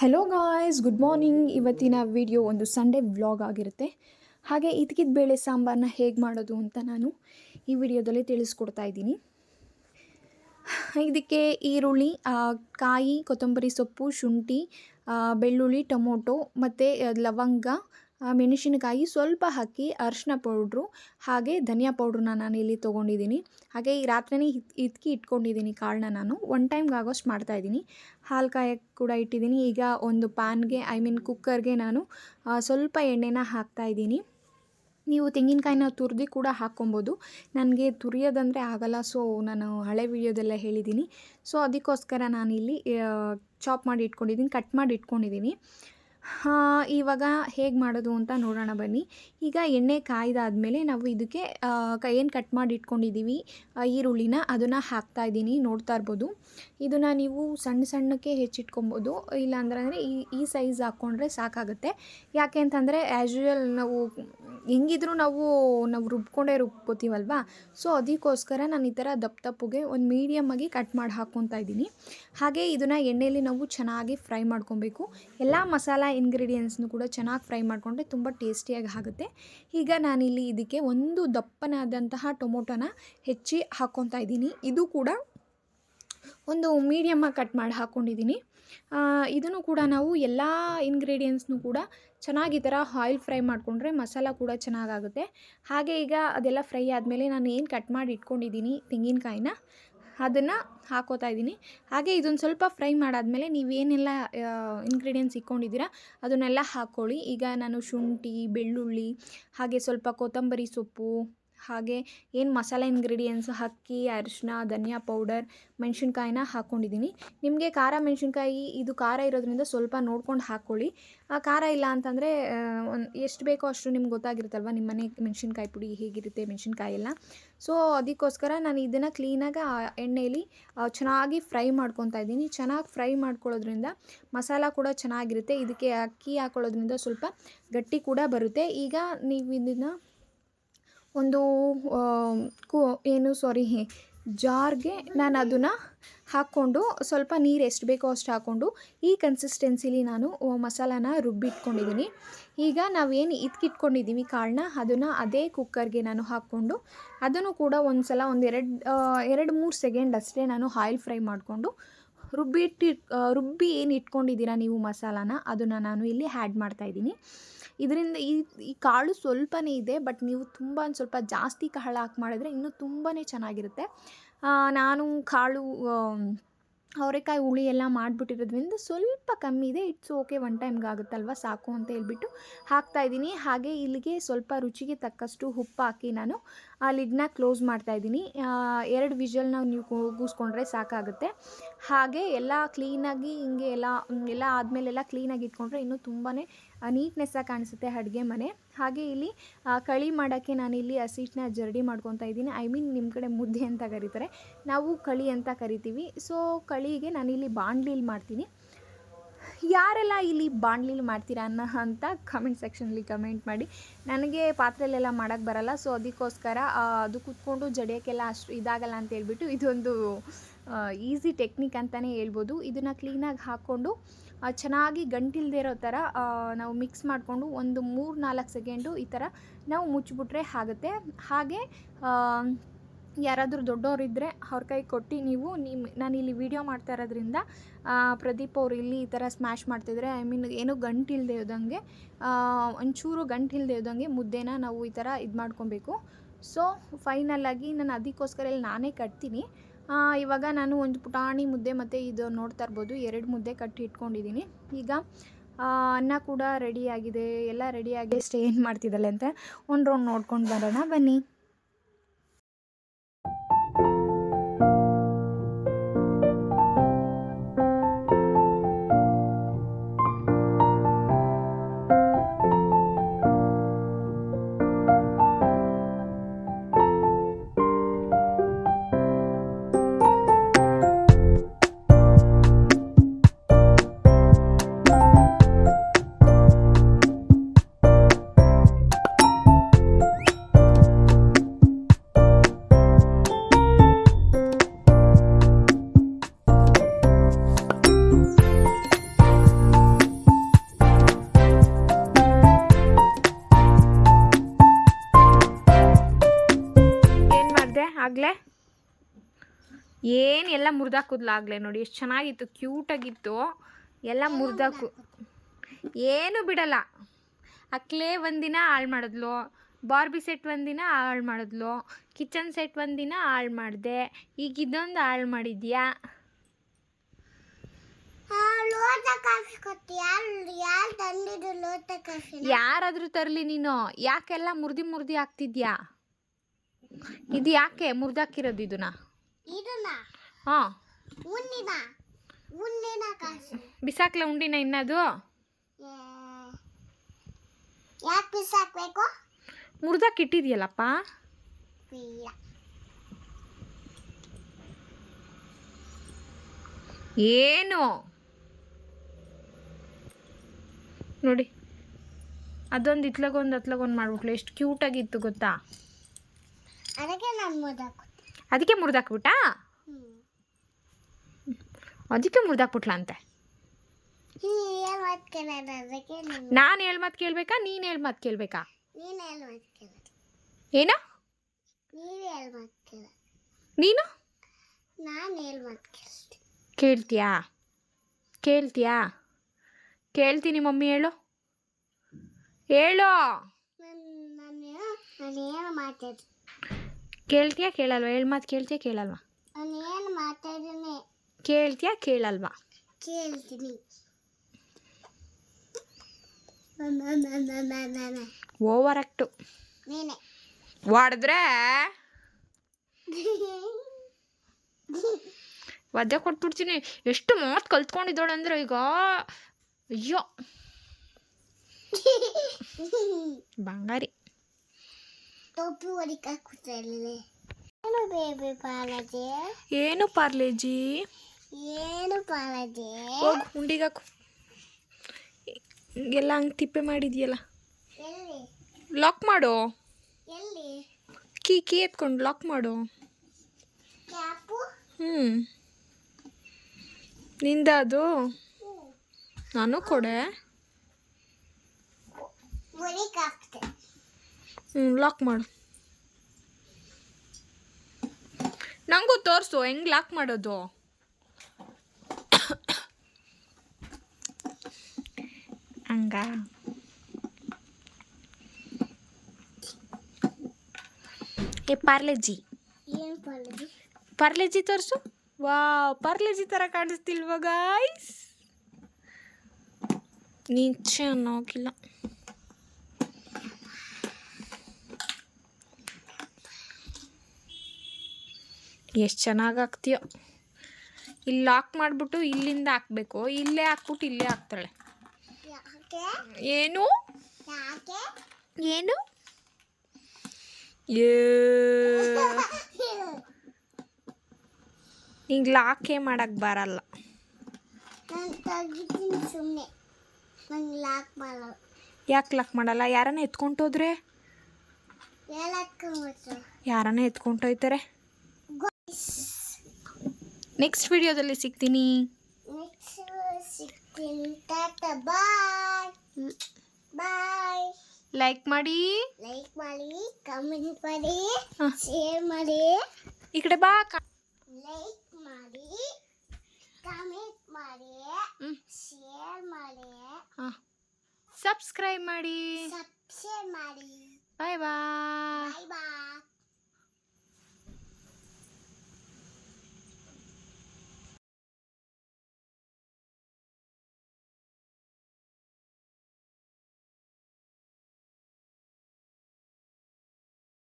Hello guys good morning ಇವತ್ತಿನ video ಒಂದು Sunday vlog ಆಗಿರುತ್ತೆ. ಹಾಗೆ ಇದಕ್ಕಿದ ಬೇಳೆ ಸಾಂಬಾರನ್ನ ಹೇಗೆ ಮಾಡೋದು ಅಂತ ನಾನು ಈ ವಿಡಿಯೋದಲ್ಲಿ ತಿಳಿಸ್ಕೊಡ್ತಾ ಇದ್ದೀನಿ. ಇದಕ್ಕೆ ಈರುಳ್ಳಿ ಕಾಯಿ, ಕೊತ್ತಂಬರಿ ಸೊಪ್ಪು, ಶುಂಠಿ ಬೆಳ್ಳುಳ್ಳಿ, ಟೊಮೊಟೊ ಮತ್ತು ಲವಂಗ ಮೆಣಸಿನಕಾಯಿ ಸ್ವಲ್ಪ ಹಾಕಿ ಅರಿಶಿನ ಪೌಡ್ರು ಹಾಗೆ ಧನಿಯಾ ಪೌಡ್ರನ್ನ ನಾನು ಇಲ್ಲಿ ತೊಗೊಂಡಿದ್ದೀನಿ. ಹಾಗೆ ಈ ರಾತ್ರಿನೇ ಹಿತ್ ಇದ್ಕಿ ಇಟ್ಕೊಂಡಿದ್ದೀನಿ ಕಾಳನ್ನ ನಾನು. ಒನ್ ಟೈಮ್ಗೆ ಆಗೋಷ್ಟು ಮಾಡ್ತಾಯಿದ್ದೀನಿ ಹಾಲು ಕಾಯಕ್ಕೆ ಕೂಡ ಇಟ್ಟಿದ್ದೀನಿ. ಈಗ ಒಂದು ಪ್ಯಾನ್ಗೆ ಐ ಮೀನ್ ಕುಕ್ಕರ್ಗೆ ನಾನು ಸ್ವಲ್ಪ ಎಣ್ಣೆನ ಹಾಕ್ತಾಯಿದ್ದೀನಿ ನೀವು ತೆಂಗಿನಕಾಯಿನ ತುರಿದು ಕೂಡ ಹಾಕ್ಕೊಬೋದು. ನನಗೆ ತುರಿಯೋದಂದರೆ ಆಗಲ್ಲ, ಸೊ ನಾನು ಹಳೆ ವಿಡಿಯೋದೆಲ್ಲ ಹೇಳಿದ್ದೀನಿ. ಸೊ ಅದಕ್ಕೋಸ್ಕರ ನಾನಿಲ್ಲಿ ಚಾಪ್ ಮಾಡಿ ಇಟ್ಕೊಂಡಿದ್ದೀನಿ, ಕಟ್ ಮಾಡಿ ಇಟ್ಕೊಂಡಿದ್ದೀನಿ. ಇವಾಗ ಹೇಗೆ ಮಾಡೋದು ಅಂತ ನೋಡೋಣ ಬನ್ನಿ. ಈಗ ಎಣ್ಣೆ ಕಾಯ್ದಾದ್ಮೇಲೆ ನಾವು ಇದಕ್ಕೆ ಏನು ಕಟ್ ಮಾಡಿ ಇಟ್ಕೊಂಡಿದ್ದೀವಿ ಈರುಳ್ಳಿನ ಅದನ್ನು ಹಾಕ್ತಾ ಇದ್ದೀನಿ, ನೋಡ್ತಾ ಇರ್ಬೋದು. ಇದನ್ನು ನೀವು ಸಣ್ಣ ಸಣ್ಣಕ್ಕೆ ಹೆಚ್ಚಿಟ್ಕೊಬೋದು. ಇಲ್ಲ ಅಂದ್ರೆ ಈ ಈ ಸೈಜ್ ಹಾಕ್ಕೊಂಡ್ರೆ ಸಾಕಾಗುತ್ತೆ. ಯಾಕೆ ಅಂತಂದರೆ ಆ್ಯಸ್ ಯೂಶಲ್ ನಾವು, ಹೆಂಗಿದ್ರು ನಾವು ನಾವು ರುಬ್ಕೊಂಡೇ ರುಬ್ಕೋತೀವಲ್ವಾ? ಸೊ ಅದಕ್ಕೋಸ್ಕರ ನಾನು ಈ ಥರ ದಪ್ಪ ದಪ್ಪಗೆ ಒಂದು ಮೀಡಿಯಮ್ ಆಗಿ ಕಟ್ ಮಾಡಿ ಹಾಕ್ಕೊತಾ ಇದ್ದೀನಿ. ಹಾಗೆ ಇದನ್ನು ಎಣ್ಣೆಯಲ್ಲಿ ನಾವು ಚೆನ್ನಾಗಿ ಫ್ರೈ ಮಾಡ್ಕೊಬೇಕು. ಎಲ್ಲ ಮಸಾಲ ಇಂಗ್ರೀಡಿಯೆಂಟ್ಸ್ನು ಕೂಡ ಚೆನ್ನಾಗಿ ಫ್ರೈ ಮಾಡಿಕೊಂಡ್ರೆ ತುಂಬ ಟೇಸ್ಟಿಯಾಗಿ ಆಗುತ್ತೆ. ಈಗ ನಾನಿಲ್ಲಿ ಇದಕ್ಕೆ ಒಂದು ದಪ್ಪನಾದಂತಹ ಟೊಮೊಟೊನ ಹೆಚ್ಚಿ ಹಾಕ್ಕೊತಾ ಇದ್ದೀನಿ. ಇದು ಕೂಡ ಒಂದು ಮೀಡಿಯಮ್ಮಾಗಿ ಕಟ್ ಮಾಡಿ ಹಾಕ್ಕೊಂಡಿದ್ದೀನಿ ಇದನ್ನು ಕೂಡ ನಾವು ಎಲ್ಲ ಇಂಗ್ರೀಡಿಯೆಂಟ್ಸ್ನು ಕೂಡ ಚೆನ್ನಾಗಿ ಈ ಥರ ಆಯಿಲ್ ಫ್ರೈ ಮಾಡಿಕೊಂಡ್ರೆ ಮಸಾಲ ಕೂಡ ಚೆನ್ನಾಗಾಗುತ್ತೆ ಹಾಗೆ ಈಗ ಅದೆಲ್ಲ ಫ್ರೈ ಆದಮೇಲೆ ನಾನು ಏನು ಕಟ್ ಮಾಡಿ ಇಟ್ಕೊಂಡಿದ್ದೀನಿ ತೆಂಗಿನಕಾಯಿನ ಅದನ್ನು ಹಾಕೋತಾ ಇದ್ದೀನಿ. ಹಾಗೆ ಇದೊಂದು ಸ್ವಲ್ಪ ಫ್ರೈ ಮಾಡಾದಮೇಲೆ ನೀವೇನೆಲ್ಲ ಇನ್ಗ್ರೀಡಿಯೆಂಟ್ಸ್ ಇಟ್ಕೊಂಡಿದ್ದೀರಾ, ಅದನ್ನೆಲ್ಲ ಹಾಕ್ಕೊಳ್ಳಿ ಈಗ ನಾನು ಶುಂಠಿ, ಬೆಳ್ಳುಳ್ಳಿ, ಹಾಗೆ ಸ್ವಲ್ಪ ಕೊತ್ತಂಬರಿ ಸೊಪ್ಪು ಹಾಗೆ ಏನು ಮಸಾಲೆ ಇಂಗ್ರೀಡಿಯೆಂಟ್ಸ್ ಅಕ್ಕಿ ಅರಿಶಿನ ಧನಿಯಾ ಪೌಡರ್ ಮೆಣಸಿನ್ಕಾಯಿನ ಹಾಕ್ಕೊಂಡಿದ್ದೀನಿ ನಿಮಗೆ ಖಾರ ಮೆಣಸಿನ್ಕಾಯಿ, ಇದು ಖಾರ ಇರೋದ್ರಿಂದ ಸ್ವಲ್ಪ ನೋಡ್ಕೊಂಡು ಹಾಕ್ಕೊಳ್ಳಿ ಆ ಖಾರ ಇಲ್ಲ ಅಂತಂದರೆ ಎಷ್ಟು ಬೇಕೋ ಅಷ್ಟು ನಿಮ್ಗೆ ಗೊತ್ತಾಗಿರುತ್ತಲ್ವ ನಿಮ್ಮ ಮನೆ ಮೆಣಸಿನ್ಕಾಯಿ ಪುಡಿ ಹೇಗಿರುತ್ತೆ, ಮೆಣಸಿನ್ಕಾಯಿ ಎಲ್ಲ. ಸೊ ಅದಕ್ಕೋಸ್ಕರ ನಾನು ಇದನ್ನು ಕ್ಲೀನಾಗಿ ಎಣ್ಣೆಯಲ್ಲಿ ಚೆನ್ನಾಗಿ ಫ್ರೈ ಮಾಡ್ಕೊತಾ ಇದ್ದೀನಿ. ಚೆನ್ನಾಗಿ ಫ್ರೈ ಮಾಡ್ಕೊಳ್ಳೋದ್ರಿಂದ ಮಸಾಲ ಕೂಡ ಚೆನ್ನಾಗಿರುತ್ತೆ. ಇದಕ್ಕೆ ಅಕ್ಕಿ ಹಾಕೊಳ್ಳೋದ್ರಿಂದ ಸ್ವಲ್ಪ ಗಟ್ಟಿ ಕೂಡ ಬರುತ್ತೆ. ಈಗ ನೀವು ಇದನ್ನು ಒಂದು ಕು, ಏನು ಸಾರಿ ಜಾರ್ಗೆ ನಾನು ಅದನ್ನು ಹಾಕ್ಕೊಂಡು ಸ್ವಲ್ಪ ನೀರು ಎಷ್ಟು ಬೇಕೋ ಅಷ್ಟು ಹಾಕ್ಕೊಂಡು ಈ ಕನ್ಸಿಸ್ಟೆನ್ಸಿಲಿ ನಾನು ಮಸಾಲಾನ ರುಬ್ಬಿಟ್ಕೊಂಡಿದ್ದೀನಿ ಈಗ ನಾವೇನು ಇದ್ಕಿಟ್ಕೊಂಡಿದ್ದೀವಿ ಕಾಳನ್ನ ಅದನ್ನು ಅದೇ ಕುಕ್ಕರ್ಗೆ ನಾನು ಹಾಕ್ಕೊಂಡು ಅದನ್ನು ಕೂಡ ಒಂದು ಸಲ ಒಂದು ಎರಡು, ಮೂರು ಸೆಕೆಂಡ್ ಅಷ್ಟೇ ನಾನು ಆಯಿಲ್ ಫ್ರೈ ಮಾಡಿಕೊಂಡು ರುಬ್ಬಿಟ್ಟು ರುಬ್ಬಿ ಏನು ಇಟ್ಕೊಂಡಿದ್ದೀರಾ ನೀವು ಮಸಾಲಾನ, ಅದನ್ನು ನಾನು ಇಲ್ಲಿ ಆ್ಯಡ್ ಮಾಡ್ತಾಯಿದ್ದೀನಿ ಇದರಿಂದ ಈ ಈ ಕಾಳು ಸ್ವಲ್ಪನೇ ಇದೆ, ಬಟ್ ನೀವು ತುಂಬ ಒಂದು ಸ್ವಲ್ಪ ಜಾಸ್ತಿ ಕಾಳು ಹಾಕಿ ಮಾಡಿದ್ರೆ ಇನ್ನೂ ತುಂಬಾ ಚೆನ್ನಾಗಿರುತ್ತೆ. ನಾನು ಕಾಳು ಅವರೆಕಾಯಿ ಹುಳಿ ಎಲ್ಲ ಮಾಡಿಬಿಟ್ಟಿರೋದ್ರಿಂದ ಸ್ವಲ್ಪ ಕಮ್ಮಿ ಇದೆ. ಇಟ್ಸ್ ಓಕೆ ಒನ್ ಟೈಮ್ಗೆ ಆಗುತ್ತಲ್ವ? ಸಾಕು ಅಂತ ಹೇಳ್ಬಿಟ್ಟು ಹಾಕ್ತಾಯಿದ್ದೀನಿ ಹಾಗೆ ಇಲ್ಲಿಗೆ ಸ್ವಲ್ಪ ರುಚಿಗೆ ತಕ್ಕಷ್ಟು ಉಪ್ಪು ಹಾಕಿ ನಾನು ಆ ಲಿಡ್ನ ಕ್ಲೋಸ್ ಮಾಡ್ತಾಯಿದ್ದೀನಿ ಎರಡು ವಿಷಲ್ನ ನೀವು ಕೂಗಿಸ್ಕೊಂಡ್ರೆ ಸಾಕಾಗುತ್ತೆ. ಹಾಗೆ ಎಲ್ಲ ಕ್ಲೀನಾಗಿ ಹಿಂಗೆ ಎಲ್ಲ ಎಲ್ಲ ಆದಮೇಲೆಲ್ಲ ಕ್ಲೀನಾಗಿ ಇಟ್ಕೊಂಡ್ರೆ ಇನ್ನೂ ತುಂಬಾ ನೀಟ್ನೆಸ್ಸಾಗಿ ಕಾಣಿಸುತ್ತೆ ಅಡುಗೆ ಮನೆ. ಹಾಗೆ ಇಲ್ಲಿ ಕಳಿ ಮಾಡೋಕ್ಕೆ ನಾನಿಲ್ಲಿ ಹಸಿಟ್ಟನ್ನ ಜರಡಿ ಮಾಡ್ಕೊತಾ ಇದ್ದೀನಿ. ಐ ಮೀನ್ ನಿಮ್ಮ ಕಡೆ ಮುದ್ದೆ ಅಂತ ಕರೀತಾರೆ. ನಾವು ಕಳಿ ಅಂತ ಕರಿತೀವಿ. ಸೊ ಕಳಿಗೆ ನಾನಿಲ್ಲಿ ಬಾಣಲಿಲಿ ಮಾಡ್ತೀನಿ. ಯಾರೆಲ್ಲ ಇಲ್ಲಿ ಬಾಣಲಿಲಿ ಮಾಡ್ತೀರಾ ಅನ್ನೋ ಅಂತ ಕಮೆಂಟ್ ಸೆಕ್ಷನಲ್ಲಿ ಕಮೆಂಟ್ ಮಾಡಿ. ನನಗೆ ಪಾತ್ರೆಲೆಲ್ಲ ಮಾಡೋಕ್ಕೆ ಬರಲ್ಲ. ಸೊ ಅದಕ್ಕೋಸ್ಕರ ಅದು ಕೂತ್ಕೊಂಡು ಜಡಿಯೋಕ್ಕೆಲ್ಲ ಅಷ್ಟು ಇದಾಗಲ್ಲ ಅಂತ ಹೇಳ್ಬಿಟ್ಟು ಇದೊಂದು ಈಸಿ ಟೆಕ್ನಿಕ್ ಅಂತಲೇ ಹೇಳ್ಬೋದು. ಇದನ್ನು ಕ್ಲೀನಾಗಿ ಹಾಕ್ಕೊಂಡು ಚೆನ್ನಾಗಿ ಗಂಟಿಲ್ದೇ ಇರೋ ಥರ ನಾವು ಮಿಕ್ಸ್ ಮಾಡಿಕೊಂಡು ಒಂದು ಮೂರು ನಾಲ್ಕು ಸೆಕೆಂಡು ಈ ಥರ ನಾವು ಮುಚ್ಚಿಬಿಟ್ರೆ ಆಗುತ್ತೆ. ಹಾಗೆ ಯಾರಾದರೂ ದೊಡ್ಡವರಿದ್ದರೆ ಅವ್ರ ಕೈ ಕೊಟ್ಟು ನೀವು ನಿಮ್ಮ ನಾನು ಇಲ್ಲಿ ವೀಡಿಯೋ ಮಾಡ್ತಾ ಇರೋದ್ರಿಂದ ಪ್ರದೀಪ್ ಅವರು ಇಲ್ಲಿ ಈ ಥರ ಸ್ಮ್ಯಾಶ್ ಮಾಡ್ತಿದ್ರೆ ಐ ಮೀನ್ ಏನೂ ಗಂಟು ಇಲ್ಲದೆ ಇದ್ದಂಗೆ ಒಂಚೂರು ಗಂಟು ಇದ್ದಂಗೆ ಮುದ್ದೆನ ನಾವು ಈ ಥರ ಇದು ಮಾಡ್ಕೊಬೇಕು. ಸೊ ಫೈನಲಾಗಿ ನಾನು ಅದಕ್ಕೋಸ್ಕರ ಇಲ್ಲಿ ನಾನೇ ಕಟ್ತೀನಿ. ಇವಾಗ ನಾನು ಒಂದು ಪುಟಾಣಿ ಮುದ್ದೆ ಮತ್ತು ಇದು ನೋಡ್ತಾ ಇರ್ಬೋದು. ಎರಡು ಮುದ್ದೆ ಕಟ್ಟಿ ಇಟ್ಕೊಂಡಿದ್ದೀನಿ. ಈಗ ಅನ್ನ ಕೂಡ ರೆಡಿಯಾಗಿದೆ ಎಲ್ಲ ರೆಡಿಯಾಗಿ ಅಷ್ಟೇ ಏನು ಮಾಡ್ತಿದ್ದಾಳೆ ಅಂತ ಒಂದು ರೌಂಡ್ ನೋಡ್ಕೊಂಡು ಬರೋಣ. ಬನ್ನಿ. ಏನು ಎಲ್ಲ ಮುರಿದಾಕುದ್ಲಾಗ್ಲೇ ನೋಡಿ ಎಷ್ಟು ಚೆನ್ನಾಗಿತ್ತು ಕ್ಯೂಟಾಗಿತ್ತು ಎಲ್ಲ ಮುರಿದಾಕು ಏನು ಬಿಡಲ್ಲ. ಅಕ್ಲೇ ಒಂದಿನ ಹಾಳು ಮಾಡಿದ್ಲು. ಬಾರ್ಬಿ ಸೆಟ್ ಒಂದಿನ ಹಾಳು ಮಾಡಿದ್ಲು. ಕಿಚನ್ ಸೆಟ್ ಒಂದಿನ ಹಾಳು ಮಾಡಿದೆ. ಈಗ ಇದೊಂದು ಹಾಳು ಮಾಡಿದ್ಯಾ? ಯಾರಾದ್ರೂ ತರಲಿ ನೀನು. ಯಾಕೆಲ್ಲ ಮುರ್ದಿ ಮುರ್ದಿ ಹಾಕ್ತಿದ್ಯಾ? ಇದು ಯಾಕೆ ಮುರಿದಾಕಿರೋದು ಇದನ್ನ? ಹಾಂ. ಬಿಸಾಕ್ಲ ಉಂಡಿನ ಇನ್ನದು? ಯಾಕೆ ಬಿಸಾಕ್ಬೇಕು? ಮುರಿದಾಕಿಟ್ಟಿದ್ಯಲ್ಲಪ್ಪ ಇಟ್ಟಿದೆಯಲ್ಲಪ್ಪ? ಏನು? ನೋಡಿ. ಅದೊಂದು ಇತ್ಲಗೊಂದು ಅತ್ಲಗೊಂದು ಮಾಡ್ಬಿಟ್ಲು. ಎಷ್ಟು ಕ್ಯೂಟಾಗಿತ್ತು ಗೊತ್ತಾ? ಅದಕ್ಕೆ ನಾನು ಅದಕ್ಕೆ ಮುರಿದಾಕ್ಬಿಟ್ಟಾ? ಅದಕ್ಕೆ ಮುರಿದಾಕ್ಬಿಟ್ಲಂತೆ. ನೀನು. ನಾನು ಹೇಳ್ ಮಾತು ಕೇಳ್ಬೇಕಾ ನೀನು ಹೇಳ್ ಮಾತು ಕೇಳ್ಬೇಕಾ? ಏನು? ನೀನು? ಕೇಳ್ತೀಯಾ? ಕೇಳ್ತೀಯಾ? ಕೇಳ್ತೀನಿ ಮಮ್ಮಿ ಹೇಳು. ಹೇಳು. ನಾನು ನಾನು ನಾನು ಏನು ಮಾತಾಡಿ ಕೇಳ್ತೀಯಾ ಕೇಳಲ್ವಾ? ಹೇಳ್ ಮಾತು ಕೇಳ್ತೀಯಾ ಕೇಳಲ್ವಾ? ನಾನು ಏನು ಕೇಳ್ತೀಯಾ ಕೇಳಲ್ವಾ? ಕೇಳ್ತೀನಿ. ಓವರ್ ಆಕ್ಟು ನೀನೆ. ಹೊಡೆದ್ರೆ ಒದ್ದೆ ಕೊಟ್ಬಿಡ್ತೀನಿ. ಎಷ್ಟು ಮಾತು ಕಲ್ತ್ಕೊಂಡಿದ್ದಾಳೆ ಅಂದರೆ ಈಗ ಅಯ್ಯೋ. ಬಂಗಾರಿ. ಟೋಪಿ ಹೊಡಿಕ ಕೂತಲ್ಲಿ ಏನು ಬೇಬಿ ಪಾಲಜಿ ಏನು ಪಾರ್ಲೇಜಿ? ಏನು ಪಾಲಜಿ ಹೋಗು ಉಂಡಿಗಾಕು ಎಲ್ಲ ಹಂಗೆ ತಿಪ್ಪೆ ಮಾಡಿದ್ಯಲ್ಲ. ಎಲ್ಲಿ? ಲಾಕ್ ಮಾಡು? ಎಲ್ಲಿ? ಕೀ ಕೀ ಎತ್ಕೊಂಡು ಲಾಕ್ ಮಾಡು? ಕ್ಯಾಪು? ಹ್ಞೂ ನಿಂದ ಅದು? ನಾನು ಕೊಡೆ. ಹೊಡಿಕಾಕ್ತೆ ಹ್ಞೂ ಲಾಕ್ ಮಾಡು. ನನಗೂ ತೋರಿಸು ಹೆಂಗೆ ಲಾಕ್ ಮಾಡೋದು? ಹಂಗ. ಏ ಪಾರ್ಲೆಜಿ. ಪಾರ್ಲೆಜಿ? ತೋರಿಸು. ವಾವ್ ಪಾರ್ಲೆಜಿ ಥರ ಕಾಣಿಸ್ತಿಲ್ವ ಗಾಯ್ಸ್ ನೀಚೆ ಅನ್ನೋಗಿಲ್ಲ ಎಷ್ಟು ಚೆನ್ನಾಗಿ ಹಾಕ್ತೀಯೋ. ಇಲ್ಲಿ ಲಾಕ್ ಮಾಡಿಬಿಟ್ಟು ಇಲ್ಲಿಂದ ಹಾಕ್ಬೇಕು. ಇಲ್ಲೇ ಹಾಕ್ಬಿಟ್ಟು ಇಲ್ಲೇ ಹಾಕ್ತಾಳೆ. ಯಾಕೆ? ಏನು? ಏನು? ನಿಂಗೆ ಲಾಕೇ ಮಾಡಕ್ಕೆ ಬರಲ್ಲ. ಯಾಕೆ ಲಾಕ್ ಮಾಡಲ್ಲ? ಯಾರನ್ನ ಎತ್ಕೊಂಡೋದ್ರೆ ಯಾರನ್ನ ಎತ್ಕೊಂಡೋಯ್ತಾರೆ ನೆಕ್ಸ್ಟ್ ವಿಡಿಯೋದಲ್ಲಿ ಸಿಗ್ತೀನಿ. ನೆಕ್ಸ್ಟ್ ಸಿಗ್ತೀನಿ. ಟಾಟಾ ಬಾಯ್ ಲೈಕ್ ಮಾಡಿ. ಲೈಕ್ ಮಾಡಿ ಕಮೆಂಟ್ ಮಾಡಿ. ಶೇರ್ ಮಾಡಿ. ಈ ಕಡೆ ಬಾ. ಕ- ಲೈಕ್ ಮಾಡಿ ಕಮೆಂಟ್ ಮಾಡಿ. ಶೇರ್ ಮಾಡಿ. ಸಬ್ಸ್ಕ್ರೈಬ್ ಮಾಡಿ. ಸಬ್ಸ್ಕ್ರೈಬ್ ಮಾಡಿ. ಬಾಯ್ ಬಾಯ್